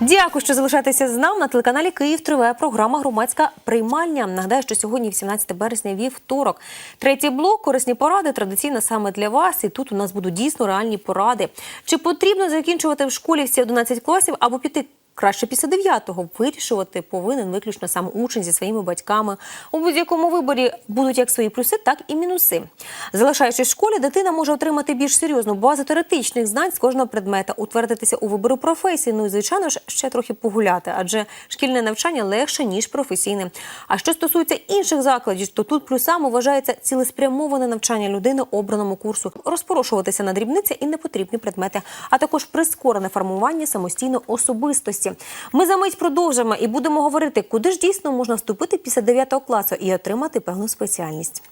Дякую, що залишаєтеся з нами на телеканалі Київ. Триває програма Громадська приймальня. Нагадаю, що сьогодні, 18 березня, вівторок. Третій блок корисні поради традиційно саме для вас. І тут у нас будуть дійсно реальні поради. Чи потрібно закінчувати в школі всі 11 класів або піти? Краще після 9-го вирішувати повинен виключно сам учень зі своїми батьками. У будь-якому виборі будуть як свої плюси, так і мінуси. Залишаючись в школі, дитина може отримати більш серйозну базу теоретичних знань з кожного предмета, утвердитися у вибору професії. Ну і звичайно ж ще трохи погуляти, адже шкільне навчання легше ніж професійне. А що стосується інших закладів, то тут плюсами вважається цілеспрямоване навчання людини обраному курсу, розпорошуватися на дрібниці і непотрібні предмети, а також прискорене формування самостійної особистості. Ми за мить продовжимо і будемо говорити, куди ж дійсно можна вступити після 9 класу і отримати певну спеціальність.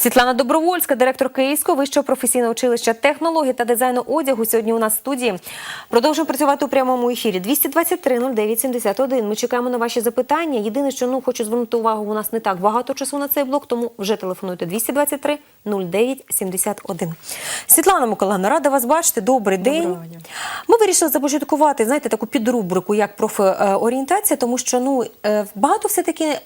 Світлана Добровольська, директор Київського вищого професійного училища технології та дизайну одягу. Сьогодні у нас в студії. Продовжуємо працювати у прямому ефірі. 223 09 71. Ми чекаємо на ваші запитання. Єдине, що ну хочу звернути увагу, у нас не так багато часу на цей блок, тому вже телефонуйте 223 09 71. Світлана Миколаївна, рада вас бачити. Добрий день. Доброго дня. Ми вирішили започаткувати, знаєте, таку підрубрику, як профорієнтація, тому що ну е, багато все таки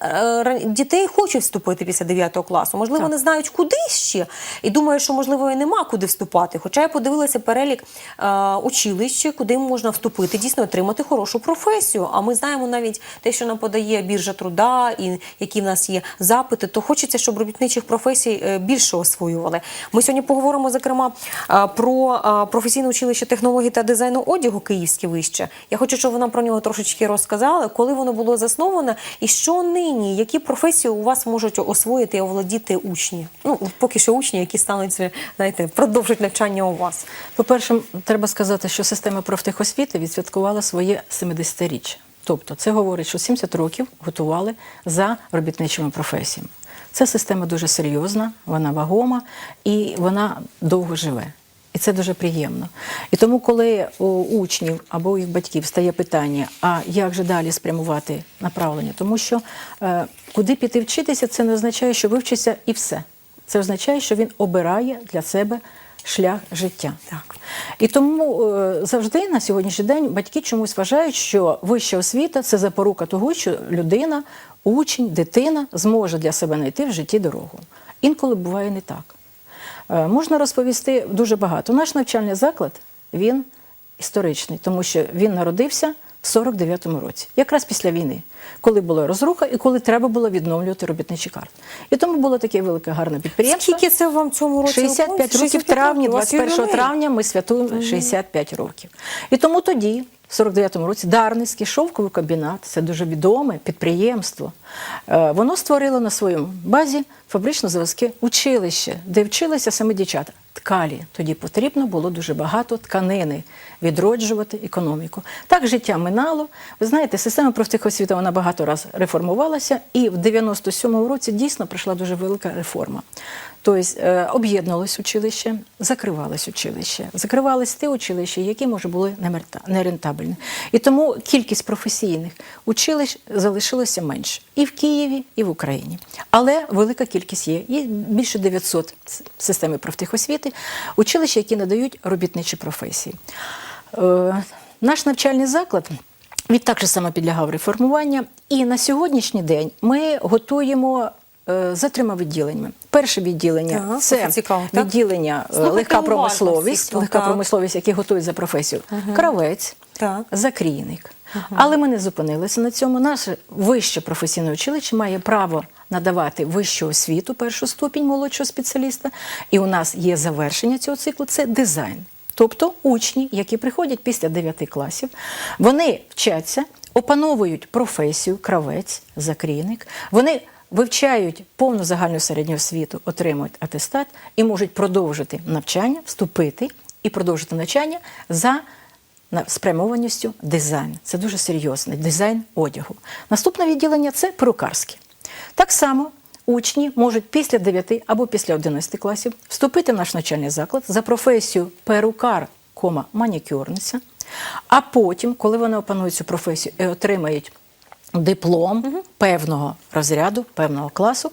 дітей хочуть вступити після 9 класу. Можливо, Так. не знають куди ще, і думаю, що можливо і нема куди вступати. Хоча я подивилася перелік е, училищ, куди можна вступити, дійсно отримати хорошу професію. А ми знаємо навіть те, що нам подає біржа труда, і які в нас є запити, то хочеться, щоб робітничих професій е, більше освоювали. Ми сьогодні поговоримо зокрема е, про е, професійне училище технологій та дизайну одягу Київське вище. Я хочу, щоб ви нам про нього трошечки розказали, коли воно було засноване, і що нині, які професії у вас можуть освоїти і оволодіти учні. Ну поки що учні, які стануть знаєте, продовжать навчання у вас. По-перше, треба сказати, що система профтехосвіти відсвяткувала своє 70-річчя. Тобто це говорить, що 70 років готували за робітничими професіями. Ця система дуже серйозна, вона вагома і вона довго живе. І це дуже приємно. І тому, коли у учнів або у їх батьків стає питання, а як же далі спрямувати направлення, тому що е, куди піти вчитися, це не означає, що вивчиться і все. Це означає, що він обирає для себе шлях життя. Так. І тому е, завжди на сьогоднішній день батьки чомусь вважають, що вища освіта це запорука того, що людина, учень, дитина зможе для себе знайти в житті дорогу. Інколи буває не так. Е, Можна розповісти дуже багато. Наш навчальний заклад він історичний, тому що він народився 49-му році, якраз після війни, коли була розруха і коли треба було відновлювати робітничі карти. І тому було таке велике гарне підприємство. Скільки це вам цьому році? 65 років 65 травні, У вас 21 травня ми святуємо 65 років. І тому тоді, в 49-му році, Дарницький шовковий комбінат, це дуже відоме підприємство. е, Воно створило на своєму базі фабрично-заводське училище, де вчилися саме дівчата. Ткалі тоді потрібно було дуже багато тканини відроджувати економіку. Так життя минало. Ви знаєте, система профтехосвіти вона багато разів реформувалася, і в 97-му році дійсно прийшла дуже велика реформа. Тобто е, об'єднувалось училище, закривалось училище, закривались ті училища, які може були нерентабельні. І тому кількість професійних училищ залишилося менше і в Києві, і в Україні. Але велика кількість є. Є більше 900 с- в системі профтехосвіти, училища, які надають робітничі професії. Е, Наш навчальний заклад. Він також саме підлягав реформуванню. І на сьогоднішній день ми готуємо е, за трьома відділеннями. Перше відділення Так, це цікаво, відділення е, легка промисловість, всіх, легка так. промисловість, які готують за професію, кравець, Так. закрійник. Але ми не зупинилися на цьому. Наше вище професійне училище має право надавати вищу освіту, першу ступінь молодшого спеціаліста. І у нас є завершення цього циклу це дизайн. Тобто учні, які приходять після 9 класів, вони вчаться, опановують професію, кравець, закрійник. Вони вивчають повну загальну середню освіту, отримують атестат і можуть продовжити навчання, вступити і продовжити навчання за спрямованістю дизайн. Це дуже серйозний дизайн одягу. Наступне відділення це перукарське. Так само учні можуть після 9 або після 11 класів вступити в наш навчальний заклад за професію перукар, манікюрниця. А потім, коли вони опанують цю професію і отримають диплом певного розряду, певного класу,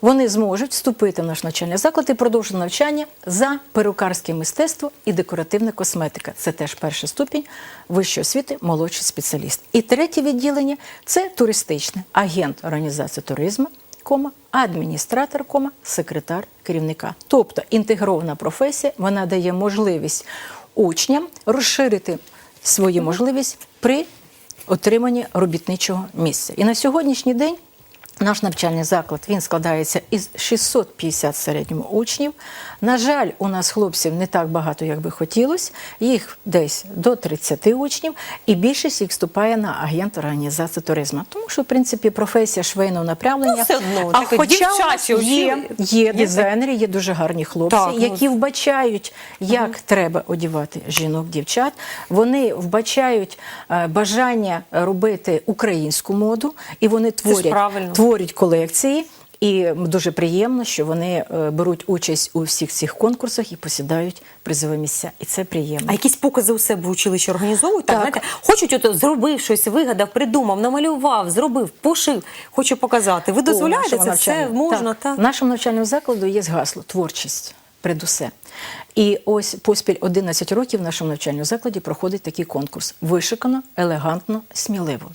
вони зможуть вступити в наш навчальний заклад і продовжити навчання за перукарське мистецтво і декоративна косметика. Це теж перший ступінь вищої освіти, молодший спеціаліст. І третє відділення це туристичне агент організації туризму, кома, адміністратор, кома, секретар керівника. Тобто інтегрована професія, вона дає можливість учням розширити свою можливість при отриманні робітничого місця. І на сьогоднішній день наш навчальний заклад він складається із 650 в середньому учнів. На жаль, у нас хлопців не так багато, як би хотілося. Їх десь до 30 учнів, і більшість їх вступає на агент організації туризму. Тому що, в принципі, професія швейного направлення. Ну, все одно, а хоча у нас є, є дизайнери, є дуже гарні хлопці, Так, ну, які вбачають, як треба одягати жінок, дівчат. Вони вбачають е, бажання робити українську моду, і вони ж творять, правильно. Творять колекції. І дуже приємно, що вони е, беруть участь у всіх цих конкурсах і посідають призові місця. І це приємно. А якісь покази у себе в училищі організовують? Так, Так. знаєте, хочуть ото зробив щось, вигадав, придумав, намалював, зробив, пошив. Хочу показати. Ви дозволяєте це все можна? Так. Так. В нашому навчальному закладу є гасло творчість. Предусе. І ось поспіль 11 років в нашому навчальному закладі проходить такий конкурс: вишикано, елегантно, сміливо.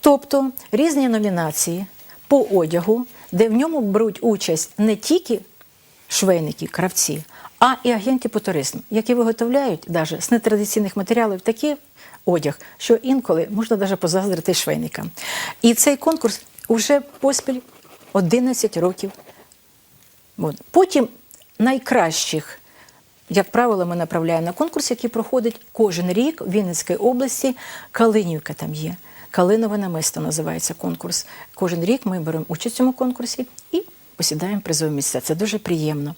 Тобто різні номінації по одягу, де в ньому беруть участь не тільки швейники, кравці, а і агенти по туризму, які виготовляють навіть з нетрадиційних матеріалів такий одяг, що інколи можна навіть позаздрити швейникам. І цей конкурс уже поспіль 11 років От. Потім найкращих, як правило, ми направляємо на конкурс, який проходить кожен рік в Вінницькій області. Калинівка там є. Калинове намисто називається конкурс. Кожен рік ми беремо участь в цьому конкурсі і посідаємо призові місця. Це дуже приємно.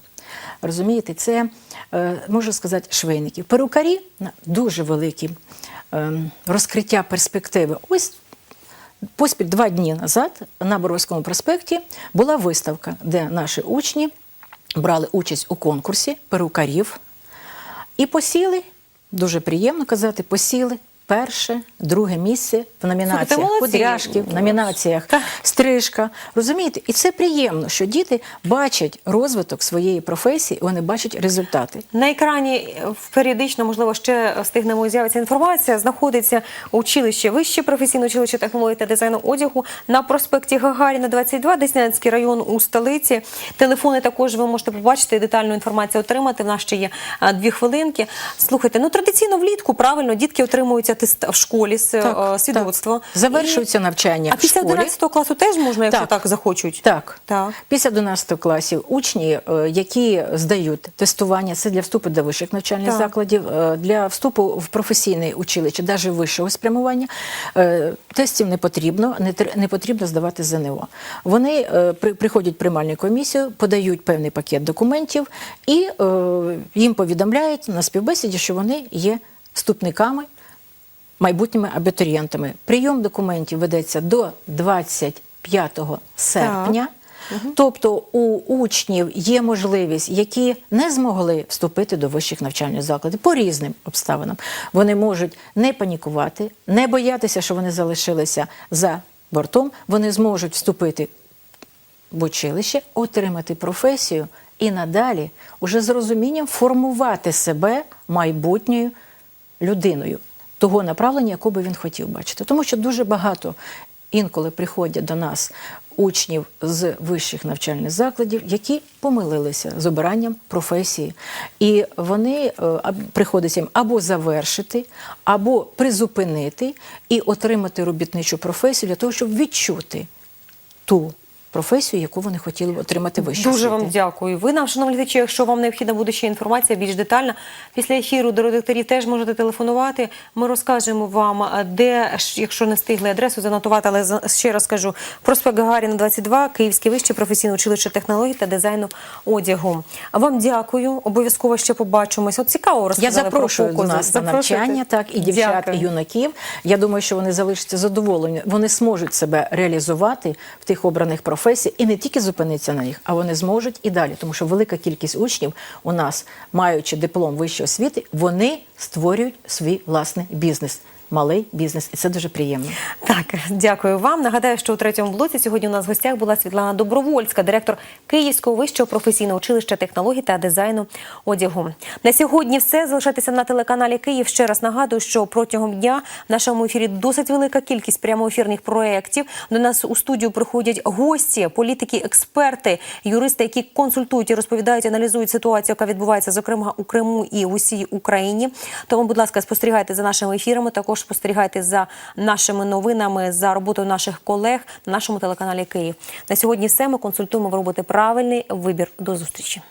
Розумієте, це е, можу сказати швейників. Перукарі дуже великі е, розкриття перспективи. Ось Поспіль два дні назад на Боровському проспекті була виставка, де наші учні брали участь у конкурсі перукарів і посіли, дуже приємно казати, посіли перше, друге місце в номінаціях кудряшки, в номінаціях стрижка. Розумієте? І це приємно, що діти бачать розвиток своєї професії, вони бачать результати. На екрані е, періодично, можливо, ще встигнемо з'явиться інформація. Знаходиться училище вище професійне училище технології та дизайну одягу на проспекті Гагаріна, 22, Деснянський район у столиці. Телефони також ви можете побачити детальну інформацію отримати. В нас ще є дві хвилинки. Слухайте, ну традиційно влітку правильно дітки отримують атест в школі з е, свідоцтво. так. Завершується навчання А в після школі. 11 класу теж можна, якщо так, Так. захочуть. Так. Так. Після 11 класів учні, е, які здають тестування, це для вступу до вищих навчальних Так. закладів, е, для вступу в професійне училище, навіть вищого спрямування, тестів не потрібно, не, тр- не потрібно здавати ЗНО. Вони при- приходять в приймальну комісію, подають певний пакет документів і їм повідомляють на співбесіді, що вони є вступниками майбутніми абітурієнтами. Прийом документів ведеться до 25 серпня. Тобто у учнів є можливість, які не змогли вступити до вищих навчальних закладів по різним обставинам. Вони можуть не панікувати, не боятися, що вони залишилися за бортом. Вони зможуть вступити в училище, отримати професію і надалі уже з розумінням формувати себе майбутньою людиною того направлення, яке би він хотів бачити. Тому що дуже багато інколи приходять до нас учнів з вищих навчальних закладів, які помилилися з обиранням професії. І вони е, приходиться їм або завершити, або призупинити і отримати робітничу професію для того, щоб відчути ту професію, яку вони хотіли отримати вище. Дуже вам дякую. Ви нам, шановні глядачі, якщо вам необхідна буде ще інформація більш детальна, після ефіру до редакторів теж можете телефонувати. Ми розкажемо вам, де, якщо не встигли адресу занотувати, але ще раз кажу, проспект Гагаріна, 22, Київське вище професійне училище технологій та дизайну одягу. А вам дякую. Обов'язково ще побачимось. От цікаво Я розказали запрошую про до нас на навчання, так і дівчат, Дякую. і юнаків. Я думаю, що вони залишаться задоволені. Вони зможуть себе реалізувати в тих обраних професіях. Професія і не тільки зупиниться на них, а вони зможуть і далі, тому що велика кількість учнів у нас, маючи диплом вищої освіти, вони створюють свій власний бізнес, малий бізнес, і це дуже приємно. Так, дякую вам. Нагадаю, що у третьому блоці сьогодні у нас в гостях була Світлана Добровольська, директор Київського вищого професійного училища технологій та дизайну одягу. На сьогодні все. Залишайтеся на телеканалі Київ. Ще раз нагадую, що протягом дня в нашому ефірі досить велика кількість прямоефірних проєктів. До нас у студію приходять гості, політики, експерти, юристи, які консультують і розповідають, аналізують ситуацію, яка відбувається зокрема у Криму і в усій Україні. Тому, будь ласка, спостерігайте за нашими ефірами. Також спостерігайте за нашими новинами, за роботою наших колег на нашому телеканалі Київ. На сьогодні все. Ми консультуємо ви робити правильний вибір. До зустрічі.